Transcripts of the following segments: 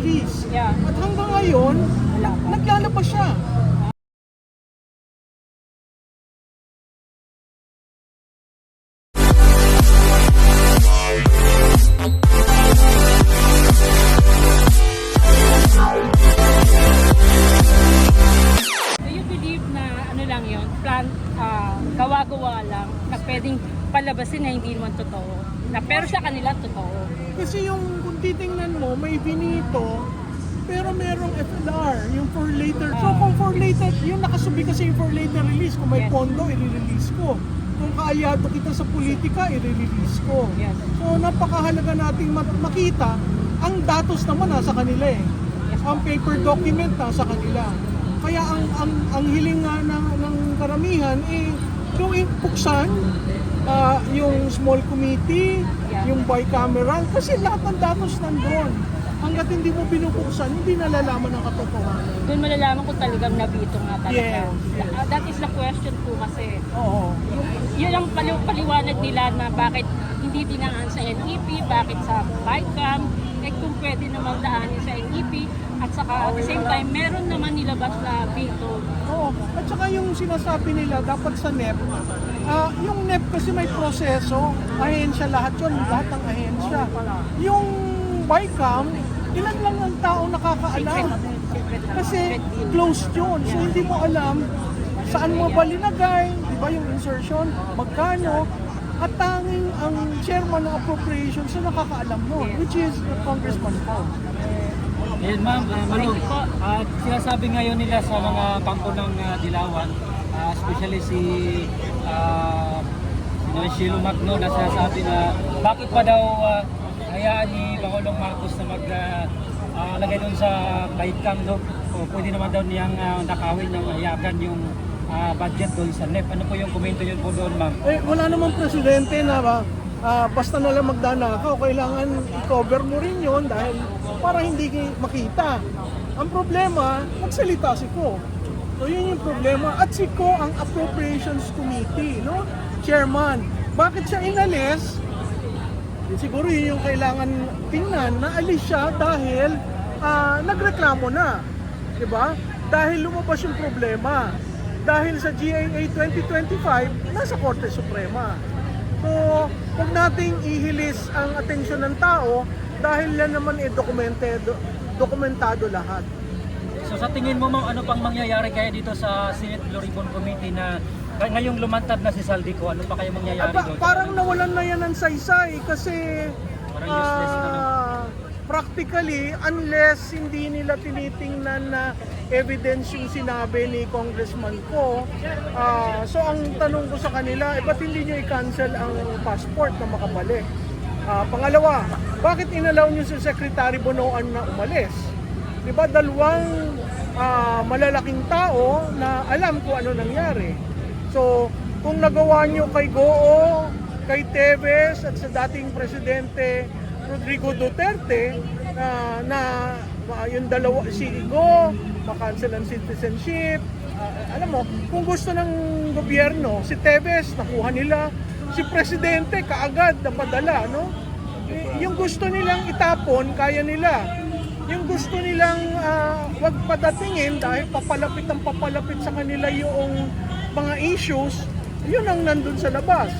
release. Yeah. At hanggang ngayon, naglalabas siya. Titingnan mo, may binito, pero merong FLR, yung for later. So kung for later, yung nakasubi kasi yung for later release. Kung may Yes. pondo, i-release ko. Kung kaalyado kita sa politika, i-release ko. Yes. So napakahalaga nating makita, ang datos naman nasa kanila eh. Ang paper document nasa kanila. Kaya ang ang ang hiling nga ng, ng karamihan eh gawin buksan ah, yung small committee. Yung bicameral kasi lahat ng datos nandoon. Hanggat hindi mo binubuksan, hindi nalalaman ang katotohanan. Doon malalaman kung talagang nabito nga talaga. Yes, yes. Ah, that is the question po kasi. Oo. Yung, yun ang pali- paliwanag nila na bakit hindi dinaan sa NEP, bakit sa BICAM, eh kung pwede naman daanin sa NEP, at saka at the same time, meron naman nilabas na veto. Oo. At saka yung sinasabi nila, dapat sa NEP, ah, yung NEP kasi may proseso, ahensya lahat yun, lahat ng ahensya. Yung BICAM, ilan lang ang tao nakakaalam. Kasi closed yun. So hindi mo alam saan mo ba linagay, di ba yung insertion, magkano, at tanging ang chairman ng appropriations na nakakaalam nun, which is the Congressman Paul. Ayun ma'am, uh, Manu, at sinasabi ngayon nila sa mga bangko ng ah, Dilawan, ah, especially si uh, Shilo Magno na sinasabi na bakit pa daw ah, hayaan ni Pangulong Marcos na mag ah, ah, lagay doon sa baitang no? O pwede naman daw niyang ah, nakawin ng hayagan yung ah, budget doon sa NEP. Ano po yung komento niyo po doon ma'am? Eh, wala namang presidente na ba, ah, basta na lang magdanakaw, kailangan i-cover mo rin yon dahil para hindi ki- makita. Ang problema, magsalita si Ko. So yun yung problema. At si Ko ang Appropriations Committee, no? Chairman. Bakit siya inalis? Siguro yun yung kailangan tingnan na alis siya dahil ah, nagreklamo na. 'Di ba? Dahil lumabas yung problema. Dahil sa GAA 2025, nasa Korte Suprema. So, huwag nating ihilis ang atensyon ng tao dahil yan naman eh dokumentado, dokumentado lahat. Sa tingin mo ma'am, ano pang mangyayari kaya dito sa Senate Blue Ribbon Committee na ngayong lumantad na si Saldico, ano pa kaya mangyayari Aba, doon? parang nawalan na yan ng saysay kasi Parang useless na, no? ah, practically unless hindi nila tinitingnan na evidence yung sinabi ni Congressman ko ah, so ang tanong ko sa kanila eh ba't hindi nyo i-cancel ang passport na makabalik Ah, pangalawa bakit inalaw nyo si Secretary Bonoan na umalis di ba dalawang ah, malalaking tao na alam kung ano nangyari So, kung nagawa nyo kay Goo, kay Tevez at sa dating presidente Rodrigo Duterte na, na uh, yung dalawa si Igo, makancel ang citizenship. Ah, alam mo, kung gusto ng gobyerno, si Tevez nakuha nila, si presidente kaagad napadala, no? Eh, Yung gusto nilang itapon, kaya nila. Yung gusto nilang ah, wag padatingin dahil papalapit ang papalapit sa kanila yung mga issues, yun ang nandun sa labas.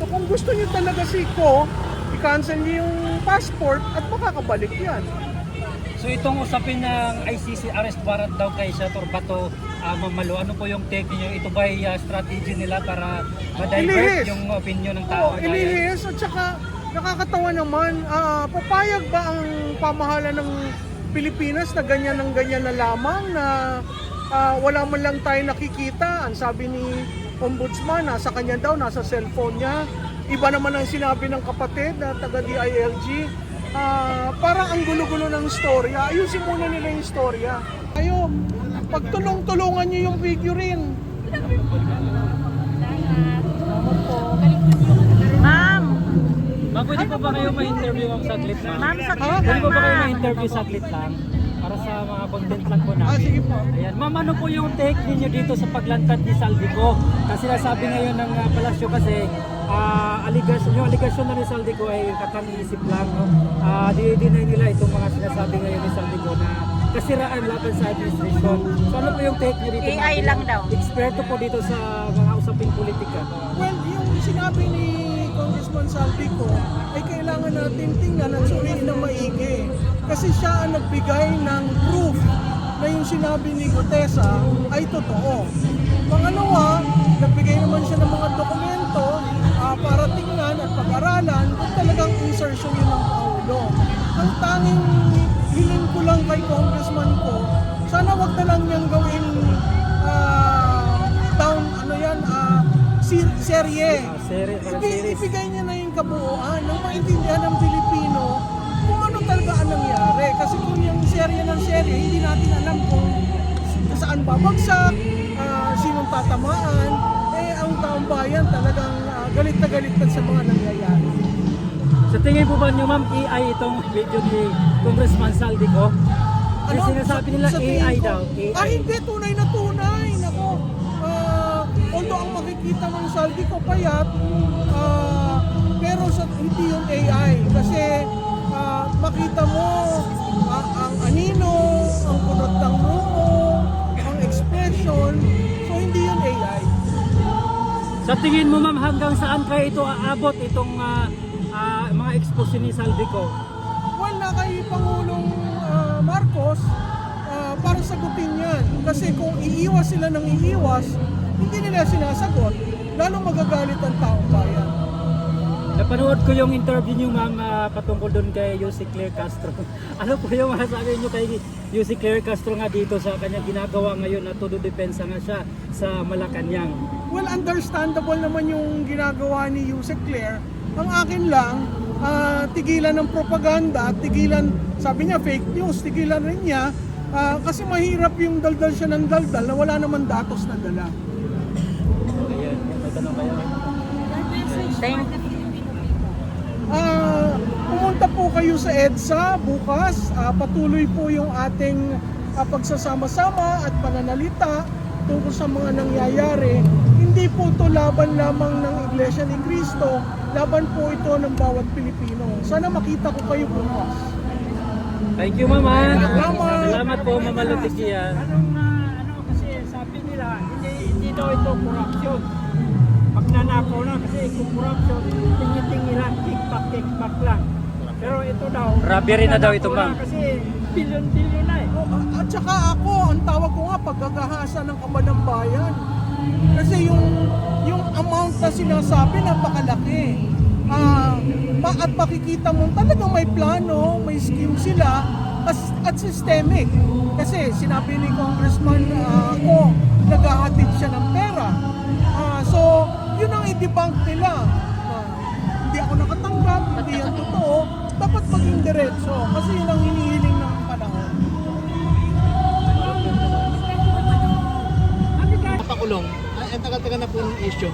So kung gusto niyo talaga si Ko, i-cancel niyo yung passport at makakabalik yan. So itong usapin ng ICC arrest warrant daw kay Senator Bato uh, Mamalo, ano po yung take niyo? Ito ba uh, strategy nila para ma-divert yung opinion ng Oo, tao? Gaya- ilihis at saka nakakatawa naman, ah, papayag ba ang pamahala ng Pilipinas na ganyan ng ganyan na lamang na ah, wala man lang tayo nakikita. Ang sabi ni Ombudsman, nasa kanya daw, nasa cellphone niya. Iba naman ang sinabi ng kapatid na taga DILG. Ah, parang ang gulo-gulo ng istorya. Ayusin muna nila yung istorya. Ayo, pagtulong-tulungan niyo yung figurine. Ma'am, pwede po ba kayo ma-interview ang saglit lang? ma'am, saglit Pwede lang, po ba kayo ma'am. ma-interview saglit lang? para sa mga content lang po namin. Ah, sige po. Ayan, ma'am, ano po yung take ninyo dito sa paglantad ni Saldico? Kasi nasabi ngayon ng uh, palasyo kasi ah aligasyon, yung aligasyon na ni Saldico ay katang-isip lang. No? Ah, di-deny nila itong mga sinasabi ngayon ni Saldico na kasiraan laban sa administration. So ano po yung take niyo dito? AI ma'am? lang daw. Eksperto po dito sa mga usaping politika. Well, yung sinabi ni Congressman Saldico ay kailangan natin tingnan at suriin ng maigi. Kasi siya ang nagbigay ng proof na yung sinabi ni Gutesa ay totoo. Pangalawa, nagbigay naman siya ng mga dokumento ah, para tingnan at pag-aralan kung talagang insertion yun ng Paulo. Ang tanging hiling ko lang kay congressman ko, sana wag na lang niyang gawin ah, down, ano yan, si- serye. Ibi- series. ibigay na kabuuan ng maintindihan ng Pilipino kung ano talaga ang nangyari. Kasi kung yung serye ng serye, hindi natin alam kung saan babagsak, ah, sinong tatamaan, eh ang taong bayan talagang ah, galit na galit na sa mga nangyayari. Sa tingin po ba niyo ma'am AI itong video ni Congressman Saldico? Kasi sinasabi nila Ano? Sa tingin AI ko- daw. Ah, AI. hindi. Tunay na tunay. Nako. Ah, although ang makikita ng saldi ko payat, Sa tingin mo ma'am hanggang saan kaya ito aabot itong ah, ah, mga expose ni Saldico? Well, na kay Pangulong ah, Marcos, ah, para sagutin yan. Kasi kung iiwas sila ng iiwas, hindi nila sinasagot, lalo magagalit ang taong bayan. Napanood ko yung interview niyo ma'am ah, patungkol doon kay Yossi Claire Castro. ano po yung masasabi niyo kay Yossi Claire Castro nga dito sa kanyang ginagawa ngayon na todo depensa nga siya sa Malacanang? Well, understandable naman yung ginagawa ni Yusek Claire. Ang akin lang, ah, tigilan ng propaganda, tigilan, sabi niya fake news, tigilan rin niya. ah, kasi mahirap yung daldal siya ng daldal na wala naman datos na dala. Ayan, may tanong kayo. Thank Ah, pumunta po kayo sa EDSA bukas. Ah, patuloy po yung ating ah, pagsasama-sama at pananalita tungkol sa mga nangyayari. Hindi po ito laban lamang ng Iglesia ni Cristo, laban po ito ng bawat Pilipino. Sana makita ko kayo bukas. Thank you ma'am. ah. Salamat. Salamat po Mama Lutikia. Anong na ano kasi sabi nila hindi hindi daw ito corruption. Magnanakaw na kasi kung corruption tingi-tingi lang, kickback kickback lang. Pero ito daw Robbery na daw ito, ma'am. Kasi bilyon-bilyon na eh. Oh, At saka ako, ang tawag ko nga, paggagahasa ng kaba ng bayan. Kasi yung, yung amount na sinasabi, napakalaki. Ah, pa- at makikita mo talagang may plano, may scheme sila, at, at systemic. Kasi sinabi ni Congressman ah, ko, naghahatid siya ng pera. Ah, so, yun ang i-debunk nila. Ah, hindi ako nakatanggap, hindi yan totoo. Dapat maging diretso kasi yun ang hinihiling ng panahon. Napakulong. Ay, ang tagal-tagal na po ng issue.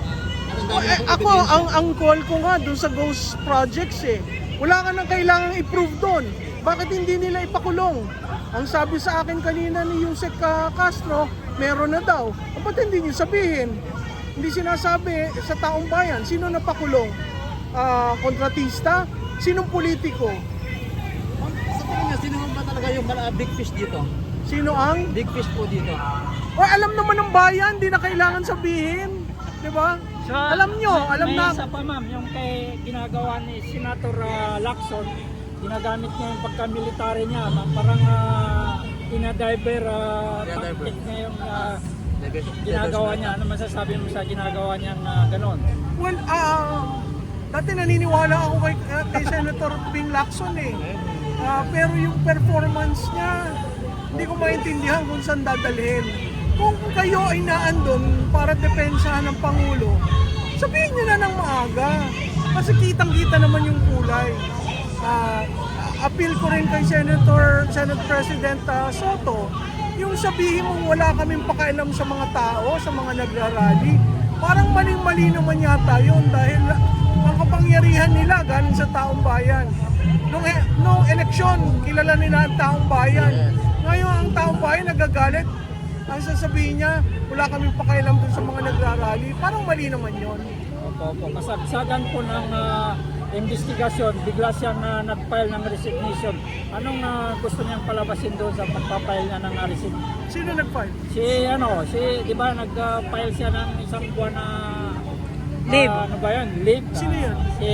Dami Eh, ako, ang, ang call ko nga doon sa Ghost Projects eh. Wala ka nang kailangang i-prove doon. Bakit hindi nila ipakulong? Ang sabi sa akin kanina ni Yusek ah, Castro, meron na daw. Ah, Ba't hindi niyo sabihin? Hindi sinasabi sa taong bayan. Sino napakulong? Ah, kontratista? Sinong politiko? Sa tingin niyo, sino ba talaga yung big fish dito? Sino ang? Big fish po dito. O alam naman ng bayan, di na kailangan sabihin. Di ba? Sa- alam nyo, may- alam may na. isa pa ma'am, yung kay ginagawa ni Senator ah, Lacson, ginagamit niya yung pagka-military niya, ma'am, parang uh, ina-diver uh, tactic niya yung Diversion- ginagawa niya. Ano masasabi mo sa ginagawa niyang uh, ganon? Well, ah, dati naniniwala ako kay, ah, kay Senator Ping Lacson eh. Ah, pero yung performance niya, hindi ko maintindihan kung saan dadalhin. Kung kayo ay naandun para depensahan ng Pangulo, sabihin niyo na ng maaga. Kasi kitang-kita naman yung kulay. Ah, appeal ko rin kay Senator, Senate President ah, Soto, yung sabihin mong wala kaming pakialam sa mga tao, sa mga nagrarally, parang maling-mali naman yata yun dahil ang kapangyarihan nila galing sa taong bayan. Nung, e- nung eleksyon, kilala nila ang taong bayan. bahay nagagalit. Ang sasabihin niya, wala kaming pakialam dun sa mga nagrarally. Parang mali naman yon. Opo, opo. Kasagsagan po ng ah, investigasyon, bigla siyang ah, nag-file ng resignation. Anong ah, gusto niyang palabasin doon sa pagpapile niya ng resignation? Sino nag-file? Si ano, si di ba nag-file siya ng isang buwan na Leave. ah, ano ba 'yan? Leave. Sino yun? Si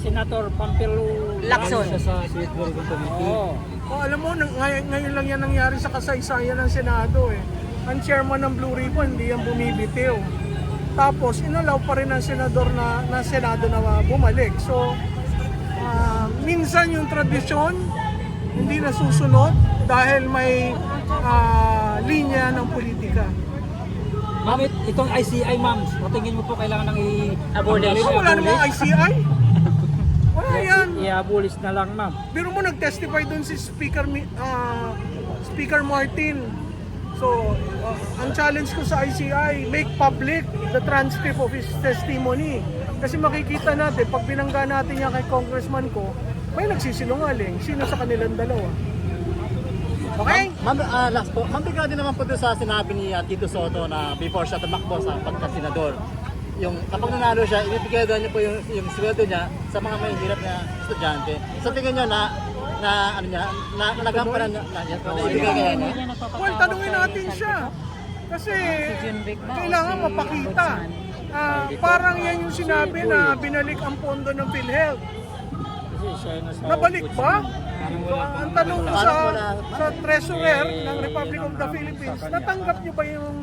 Senator Pampilo Lacson. Sa Bureau Committee. Oo. Oh, alam mo, nang, ngayon, ngayon lang yan nangyari sa kasaysayan ng Senado eh. Ang chairman ng Blue Ribbon, hindi yan bumibitiw. Tapos, inalaw pa rin ng senador na, na Senado na bumalik. So, ah, minsan yung tradisyon, hindi nasusunod dahil may ah, linya ng politika. Ma'am, it- itong ICI, ma'am, sa tingin mo po kailangan nang i- Abolish. Oh, wala namang ICI. I-abolish na lang, ma'am. Biro mo nag-testify doon si Speaker Mi- ah, Speaker Martin. So, ah, ang challenge ko sa ICI, make public the transcript of his testimony. Kasi makikita natin, pag binangga natin yan kay congressman ko, may nagsisinungaling. Sino sa kanilang dalawa? Okay? Ma'am, ah, last po, ma'am, bigla din naman po doon sa sinabi ni ah, Tito Soto na before siya tumakbo sa pagka-senador, yung kapag nanalo siya, ibibigay daw niya po yung, yung sweldo niya sa mga may hirap na estudyante. Sa tingin niyo na na ano niya, na nagamparan niya, na, na, na ibigay kaya niya? Well, tanungin natin siya. Kasi kailangan mapakita. Ah, parang yan yung sinabi na binalik ang pondo ng PhilHealth. Nabalik ba? So, ang tanong ko sa, sa treasurer ng Republic of the Philippines, natanggap niyo ba yung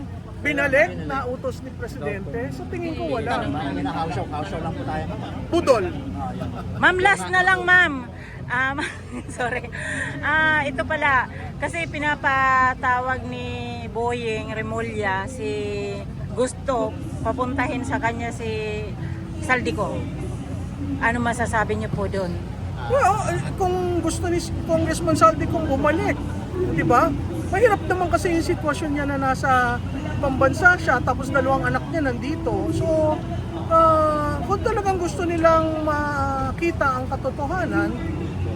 binalik na utos ni Presidente? Sa tingin ko wala. Parang ina-house show, house show lang po tayo. ma'am. Budol. Ma'am, last na lang, ma'am. Um, sorry. Ah, ito pala. Kasi pinapatawag ni Boying Remulla si Gusto papuntahin sa kanya si Saldico. Ano masasabi niyo po doon? Well, kung gusto ni Congressman Saldi kung bumalik, di ba? Mahirap naman kasi yung sitwasyon niya na nasa pambansa siya tapos dalawang anak niya nandito. So, ah, kung talagang gusto nilang makita ang katotohanan,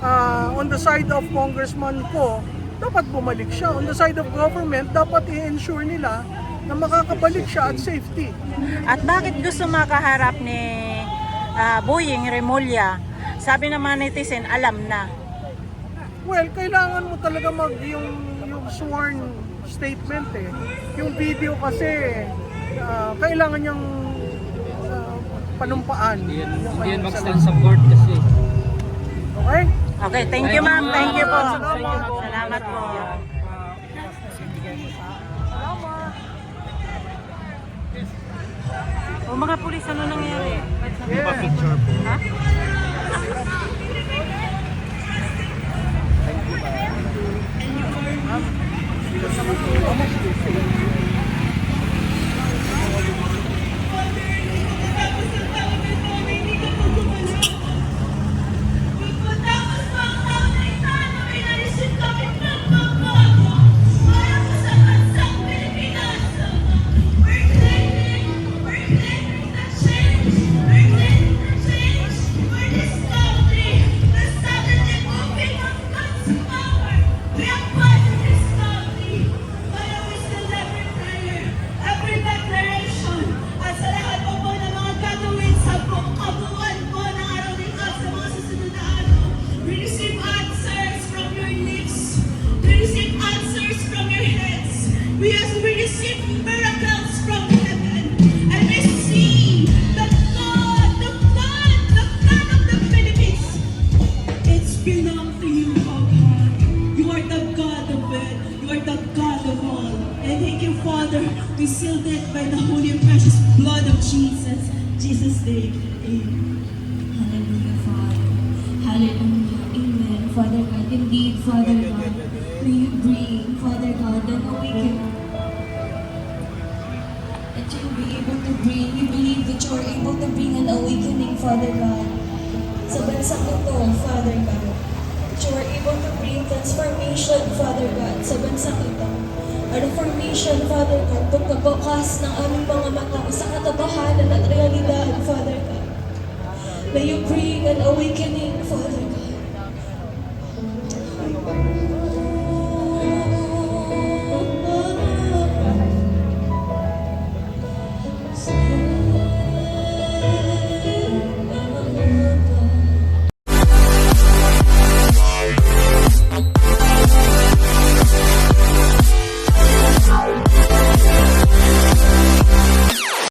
ah, on the side of Congressman ko, dapat bumalik siya. On the side of government, dapat i-ensure nila na makakabalik siya at safety. At bakit gusto makaharap ni ah, Boying Remulla? Sabi mga netizen, alam na. Well, kailangan mo talaga mag yung yung sworn statement eh. Yung video kasi ah, kailangan niyang ah, panumpaan. Hindi yan, hindi yan mag-stand sa court kasi. Okay? Okay, thank you ma'am. Thank you po. Salamat. Salamat po. O mga pulis, ano nangyari? Yeah. Ha? Every indeed, Father God, may you bring, Father God, an awakening. That you'll be able to bring, we believe that you're able to bring an awakening, Father God, sa bansang ito, Father God. That you are able to bring transformation, Father God, sa bansang ito. A reformation, Father God, pagkabukas ng aming mga mata sa katotohanan at realidad, Father God. May you bring an awakening, Father God.